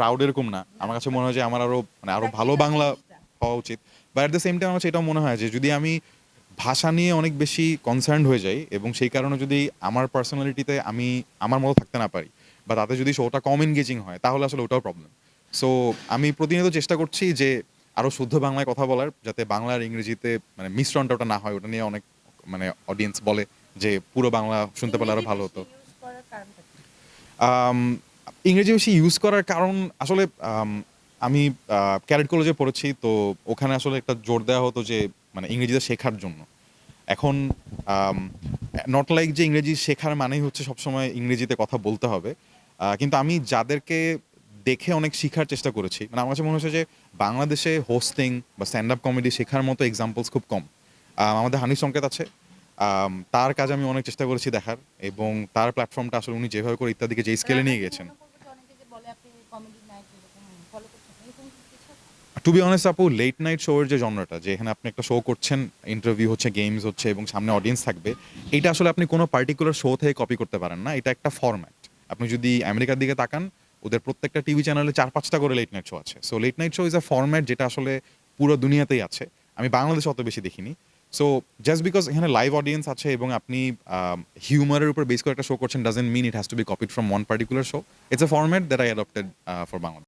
Proud এরকম না। আমার কাছে মনে হয় যে আমার আরও মানে আরও ভালো বাংলা হওয়া উচিত। বা অ্যাট দ্য সেম টাইম আমার কাছে এটাও মনে হয় যে যদি আমি ভাষা নিয়ে অনেক বেশি কনসার্ন হয়ে যাই এবং সেই কারণে যদি আমার পার্সোনালিটিতে আমি আমার মতো থাকতে না পারি বা তাতে যদি শোটা কম এনগেজিং হয় তাহলে আসলে ওটাও প্রবলেম সো আমি প্রতিনিয়ত চেষ্টা করছি যে আরও শুদ্ধ বাংলায় কথা বলার যাতে বাংলা আর ইংরেজিতে মানে মিশ্রণটা ওটা না হয়। ওটা নিয়ে অনেক মানে অডিয়েন্স বলে যে পুরো বাংলা শুনতে পারলে আরও ভালো হতো। ইংরেজি বেশি ইউজ করার কারণ আসলে, আমি ক্যারেট কলেজে পড়েছি, তো ওখানে আসলে একটা জোর দেওয়া হতো যে মানে ইংরেজিটা শেখার জন্য। এখন নট লাইক যে ইংরেজি শেখার মানেই হচ্ছে সবসময় ইংরেজিতে কথা বলতে হবে। কিন্তু আমি যাদেরকে দেখে অনেক শেখার চেষ্টা করেছি মানে আমার কাছে মনে হচ্ছে যে, বাংলাদেশে হোস্টিং বা স্ট্যান্ড আপ কমেডি শেখার মতো এক্সাম্পলস খুব কম। আমাদের হানি সংকেত আছে। তার কাজ আমি অনেক চেষ্টা করেছি দেখার, এবং তার প্ল্যাটফর্মটা আসলে উনি যেভাবে করে ইত্যাদিকে যে স্কেলে নিয়ে গেছেন। টু বি অনেস্ট আপু লেট নাইট শো এর যে জনরাটা, যে এখানে আপনি একটা শো করছেন ইন্টারভিউ হচ্ছে গেমস হচ্ছে, এবং সামনে অডিয়েন্স থাকবে, এটা আসলে আপনি কোনো পার্টিকুলার শো থেকে কপি করতে পারেন না। এটা একটা ফরম্যাট আপনি যদি আমেরিকার দিকে তাকান, ওদের প্রত্যেকটা টিভি চ্যানেলে চার পাঁচটা করে লেট নাইট শো আছে। So late night show is a format যেটা আসলে পুরো দুনিয়াতেই আছে। আমি বাংলাদেশে অত বেশি দেখিনি। সো জাস্ট বিকজ এখানে লাইভ অডিয়েন্স আছে এবং আপনি হিউমারের উপর বেস করে একটা শো করছেন doesn't mean it has to be copied from one particular show it's a format that I adapted for Bangladesh